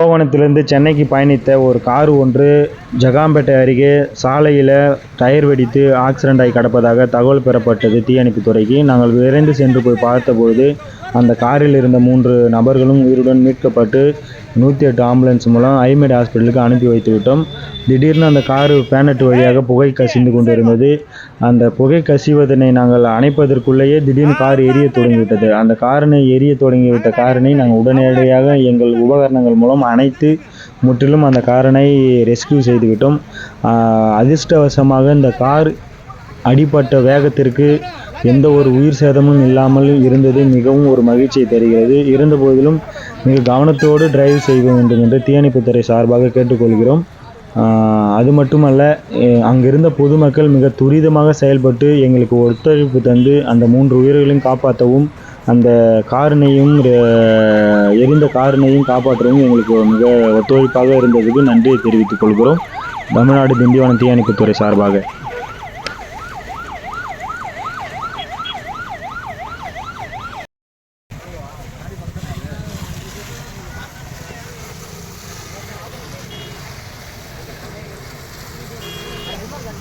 கோவணத்திலிருந்து சென்னைக்கு பயணித்த ஒரு கார் ஒன்று ஜகாம்பேட்டை அருகே சாலையில் டயர் வெடித்து ஆக்சிடென்ட் ஆகி கிடப்பதாக தகவல் பெறப்பட்டது. தீயணைப்புத்துறைக்கு நாங்கள் விரைந்து சென்று போய் பார்த்தபோது அந்த காரில் இருந்த மூன்று நபர்களும் உயிருடன் மீட்கப்பட்டு நூற்றி எட்டு ஆம்புலன்ஸ் மூலம் ஐமேட் ஹாஸ்பிட்டலுக்கு அனுப்பி வைத்து விட்டோம் திடீர்னு அந்த காரு பேனட் வழியாக புகை கசிந்து கொண்டிருந்தது. அந்த புகை கசிவதனை நாங்கள் அணைப்பதற்குள்ளேயே திடீர்னு கார் எரிய தொடங்கிவிட்டது. அந்த காரினை எரிய தொடங்கிவிட்ட காரினை நாங்கள் உடனடியாக எங்கள் உபகரணங்கள் மூலம் அணைத்து முற்றிலும் அந்த காரனை ரெஸ்க்யூ செய்துவிட்டோம். அதிர்ஷ்டவசமாக இந்த கார் அடிப்பட்ட வேகத்திற்கு எந்த ஒரு உயிர் சேதமும் இல்லாமல் இருந்தது மிகவும் ஒரு மகிழ்ச்சியை தருகிறது. இருந்த போதிலும் மிக கவனத்தோடு டிரைவ் செய்ய வேண்டும் என்று தீயணைப்புத்துறை சார்பாக கேட்டுக்கொள்கிறோம். அது மட்டுமல்ல அங்கிருந்த பொதுமக்கள் மிக துரிதமாக செயல்பட்டு எங்களுக்கு ஒத்துழைப்பு தந்து அந்த மூன்று உயிர்களையும் காப்பாற்றவும் அந்த காரினையும் எரிந்த காரினையும் காப்பாற்றவும் எங்களுக்கு மிக ஒத்துழைப்பாக இருந்ததுக்கு நன்றியை தெரிவித்துக் கொள்கிறோம். தமிழ்நாடு திண்டிவனம் தீயணைப்புத்துறை சார்பாக.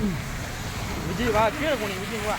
嗯，五公吧，七十公里你顶住吧。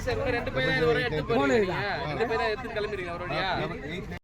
சார் ரெண்டு பையன் ஒரு எட்டு ரெண்டு பையன் எடுத்து கிளம்பிருக்கீங்க? ஒரு வழியா